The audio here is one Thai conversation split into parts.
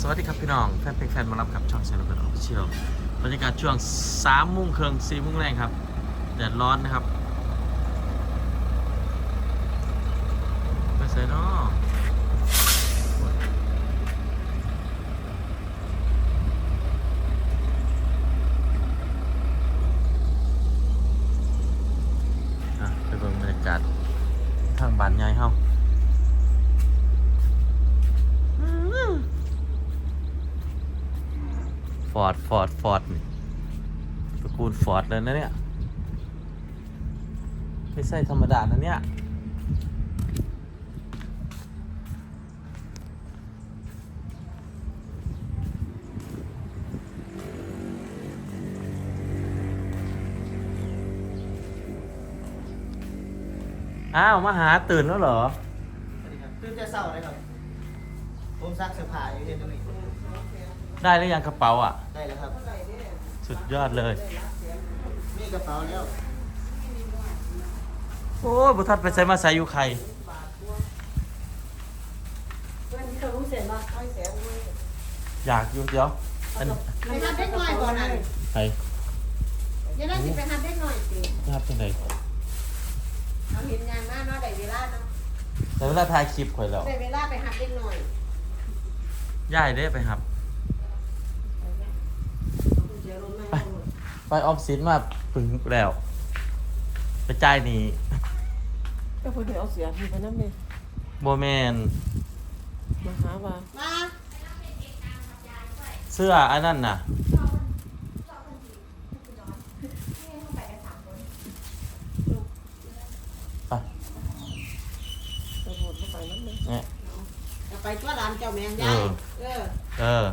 สวัสดีครับพี่น้อง แฟนเพลงแฟนมารับครับช่องแชร์ลูกออฟเชียลบรรยากาศช่วง3ามโมงครึ่งสี่โมงแรงครับแดดร้อนนะครับ ไปใส่นอะไปเบิ่งบรรยากาศทางบ้านใหญ่เฮา ฟอร์ดฟอร์ดตระกูลฟอร์ดเลยนะเนี่ยไม่ใช่ธรรมดานะเนี่ยอ้าวมาหาตื่นแล้วเหรอ สวัสดีครับตื่นแต่เช้าเลยครับ ผมซักเสื้อผ้าอยู่เห็นตรงนี้ ได้หรือยังกระเป๋าอะ ได้แล้วครับ สุดยอดเลย มีกระเป๋าแล้ว โอ้ยบุทัดไปใส่มาใส่อยู่ใครวันนี้เขารู้เสร็จมาค่อยเสียงเลยอยากอยู่เดี๋ยวอันไปทำเด็กหน่อยก่อนนะใครเดี๋ยวได้สิไปทำเด็กหน่อยสินะครับเป็นไงเอาเห็นงานหน้าเนาะได้เวลาเนาะแต่เวลาถ่ายคลิปข่อยแล้วได้เวลาไปหาเด็กหน่อยย่ายได้ไปครับเสียงลม ไปไปออฟซิศมาปึงแล้วไปจ่ายหนี่ก็พูดถึงเอาเสียงมีไปนั่นเลยโบแมนมาหาว่ามาเสื้ออันนั้นน่ะ ไปจะพูดเข้าไปนั่นเลยเนี่ย จะไปตัวร้านเจ้าแมงเอยายอเออ เออ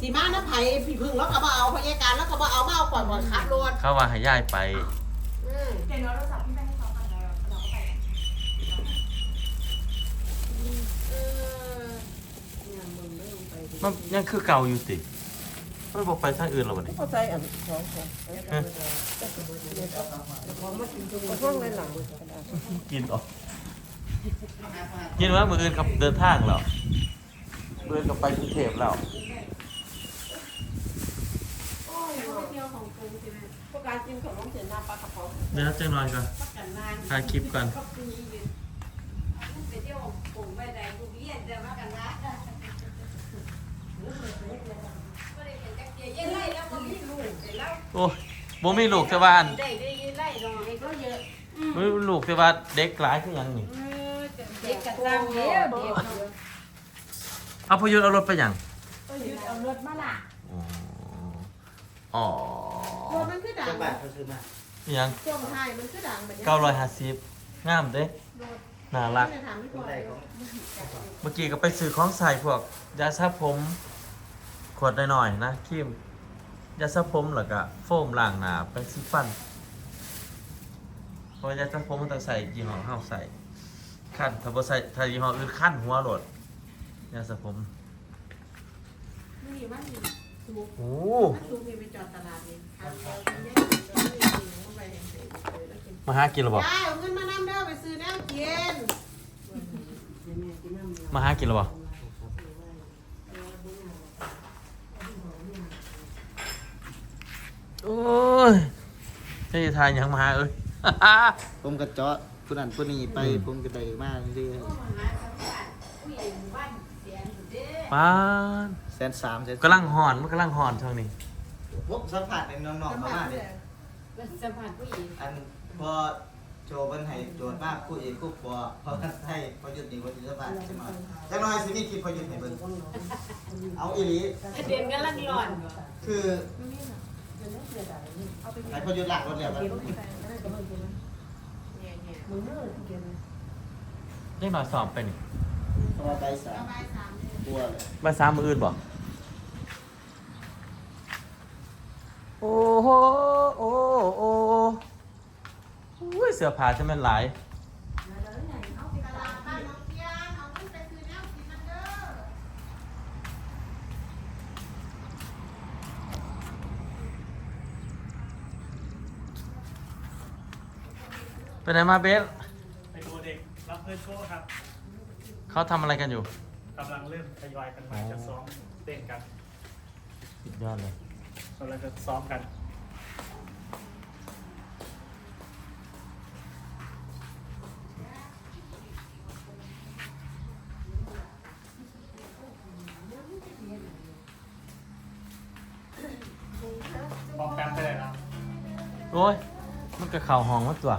สีมาน้ำไผ่พี่พึ่งแล้วก็มาเอาพยาการแล้วก็มาเอามาเอาก่อนก่อนขับรถเข้าว่าให้ย่ายไป อืมเดี๋ยวเราโทรศัพท์พี่ไปให้เขาก่อนแล้วเราก็ไปเออมันยังคือเก่าอยู่ติมันบอกไปทางอื่นหรอวะนี่เข้าใจอันสองของของมากินตรงห้องในหลังกินออกกินว่ามืออื่นกับเดินทางเหรอมืออื่นกับไปกรุงเทพแล้ว พวกการกินของน้องเสียหน้าปลากระป๋องเดี๋ยวจังหน่อยก่อนกันนานถ่ายคลิปก่อน เขาปีอยู่ไปเที่ยวผมไปไหนกูเรียนแต่ว่ากันนะก็ได้เป็นจักเกียร์ยันไล่แล้วก็มีลูกไปแล้วโอ้ยบ่มีลูกแต่ว่าอันได้ได้ยันไล่รอให้ก็เยอะบ่มีลูกแต่ว่าเด็กหลายคือหยังนี่เด็กกันตามเดียวเดียวเอาพยุทธ์เอารถไปหยังก็ยึดเอารถมาละ อ๋ออ๋อรถมันคือดังเจ้าบ้านเขาซื้อมาอิหยังช่วงท้ายมันคือดังแบบนี้950งามเด้น่ารัก ไม่ได้ถามไม่พคุอณได้ของเมื่อกี้ก็ไปซื้อของใส่พวกยาสระผม ขวดหน่อยๆนะครีมยาสระผมแล้วก็โฟมล้างหน้าแปรงสีฟันเพราะว่ายาสระผมมันต้องใส่ยี่ห้อเฮาใส่ขั้นถ้าบ่ใส่ถ้ายี่ห้ออื่นขั้นหัวโหลดยาสระผม ไม่มีมัน สูบโอ้มันสูบมีไปจอดตลาดนี่ทางเราไม่ได้จอดไม่ได้เข้าไปเห็นเสร็จเลยแล้วกินมาหากินหรือเปล่ายายเอาเงินมานั่งเด้อไปซื้อแนวกินมาหากินหรือเปล่าโอ้ยเฮ้ยทายยังมาหาเอ้ย ผมกระเจาะผู้นั้นผู้นี้ไปผมก็ได้มาเรื่อยป้านๆแสนสามแสนกำลังหอนมันกำลังหอนช่วงนี้ผมสัมผัสในน้องๆประมาณนี้สัมผัสผู้หญิงอันพอโจเบิ้นให้โจทย์มากคู่เอกคู่ปอพอให้พอหยุดนี่พอหยุดสัมผัสใช่ไหมจังน้อยสินี่คิดพอหยุดให้เบิ้งเอาอีหลีเด่นกันลังหล่อนคือให้พอหยุดหลักรถแล้วครับเรียกหน่อยสอบไปนี่เพราะว่าใบสามกลัวเลยใบสามมืออื่นบ่โอ้ โหโอ้โอ้อุ้ยเสื้อผ้าจะเป็นหลายเพียนเอาเงินไปซื้อแนวกินมันเด้อไหนมาเบสไปดูเด็กรับเพื่อนโชว์ครับเขาทำอะไรกันอยู่กกำลังเริ่มทยอยกันมาจะซ้อมเต้นกันสุดยอดเลยกำลังจะซ้อมกัน อ้ย มันก็เข่าห้องมาตัว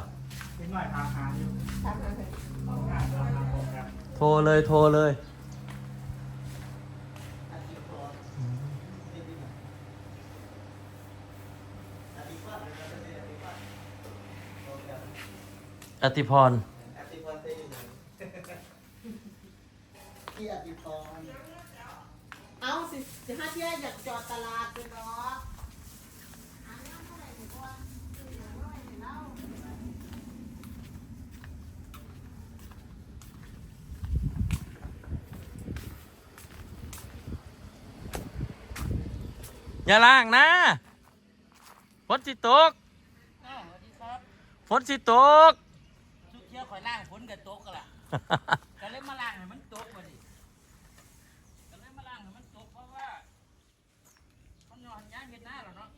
นิดหน่อยทางหาอยู่ทำอะไรป้องกันทางหาป้องกันโทรเลยโทรเลยอาทิตย์ก่อนนิดๆหน่อยอาทิตย์ก่อนเลยครับอาทิตย์ก่อนโอเคครับอติพรอาทิตย์ก่อนเต้นหนึ่งที่อาทิตย์ก่อนเอาสิสิห้าเที่ยอยากจอดตลาดเป็นเนาะ อย่าล่างนะฝนสิตกอ้าวสวัสดีครับฝนสิตกชุดเที่ยวข่อยล่างฝนกับตกกันล่ะก็เลยมาล่างให้มันตกมาดิก็เลยมาล่างให้มันตกเพราะว่ามันนอนย่างเห็นหน้าหรอเนาะ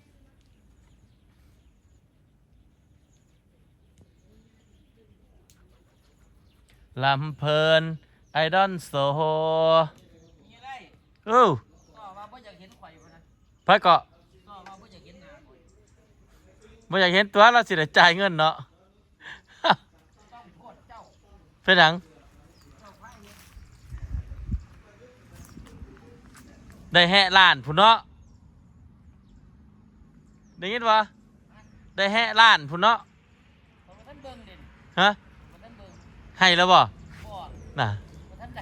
ลำเพลินไอดอนโซโฮมีอะไร เอ้า เกาะก็ว่าบ่อยากเห็นหน้าข่อยไม่อยากเห็นตัวเราสิได้จ่ายเงินเนาะต้องโทษเจ้าเป็นหยังเจ้าไพ่เนี่ยได้แห่ล้านพุ่นเนาะได้ยินวะได้แห่ล้านพุ่นเนาะเพราะว่าท่านเบิ่งเด่นฮะเพราะท่านเบิ่งให้แล้วบ่บ่น่ะเพราะท่านได้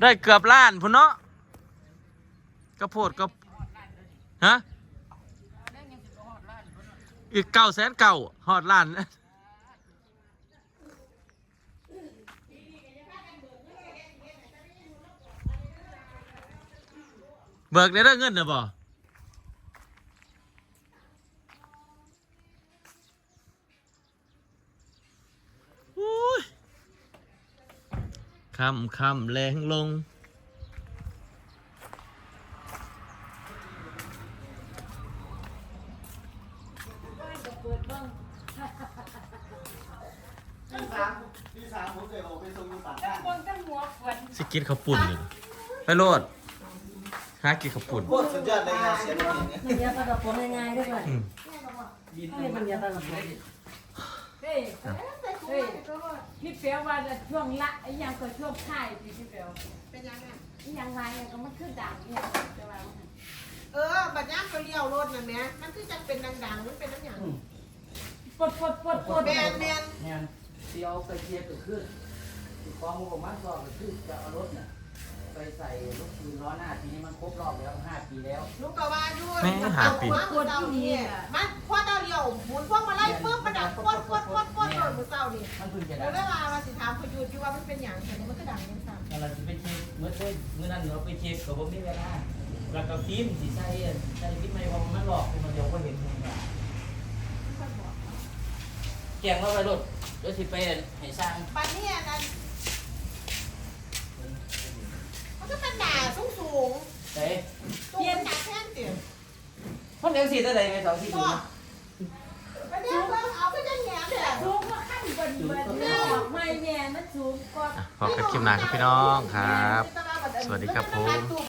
ได้เกือบล้านพุ่นเนาะ ก็โพดก็ฮะอีกเก่าแสนเก่าหอดล้านเบิกได้เรื่เงินนะบ่คำคำแรงลง ที่สามที่สามผมเคยออกไปส่งอยู่ปากข้างคนตั้งหัวขวัญสิกินข้าวปุ่นอยู่ไปโลดหากินข้าวปุ่น โคตรสุดยอดเลยครับเสียงเพลงเนี่ยมันเยอะปลากระป๋องง่ายๆด้วยก่อนอืมบินไม่มันเยอะปลากระป๋องเฮ้ยเฮ้ยพี่เปียวว่าช่วงละไอ้ยังก็ช่วงค่ายพี่พี่เปียวเป็นยังไงอีหยังไงก็มันคือดังเนี่ยจะว่าเออ บัดย่างก็เลี้ยวรถน่ะแม่มันคือจะเป็นดังๆ มันเป็นน้ำหยัง ปดปดปดปดแมนแมนแม่นสิเอาไปเทียบก็คือสิของงบประมาณก็คือจะเอารถน่ะไปใส่รถคืนล้อหน้าทีนี้มันครบรอบแล้วห้าปีแล้วลูกก็ว่าอยู่แม่หาปีหัวมือเจ้านี่มันพอเจ้าเลี้ยวหมุนพวกมาไล่เพิ่มประดับปดปดปดปดโดนมือเจ้านี่มันเพิ่งจะแล้ได้วเวลาว่าสิถามพยุทธ์อยู่ว่ามันเป็นหยังแต่มันก็ดังยังสั่งเราจะไปเช็คเมื่อเช้าเมื่อนั้นเราไปเช็คกับผมมีเวลาแล้วก็ฟิล์มสีใส่ใส่ฟิล์มไม่พอมันหลอกมันเดียวก็เห็นมันว่า แกงเราไปรถเดี๋ยวสิไปให้สร้างบัดนี้อันนั้นมันก็เป็นหนาสูงสูงเต้ๆตัวมันหนาแค่นเตียคนเดียวสิเท่าไหร่ไงสองที่ดูก็บัดนี้เพิ่งเอาไปจังแหนมเนี่ยสูงกว่าขั้นบนบนเนี่ยดอกไม้แม่มันสูงกว่า อะพอกันคลิปหน้าครับพี่น้องครับ สวัสดีครับผมตู้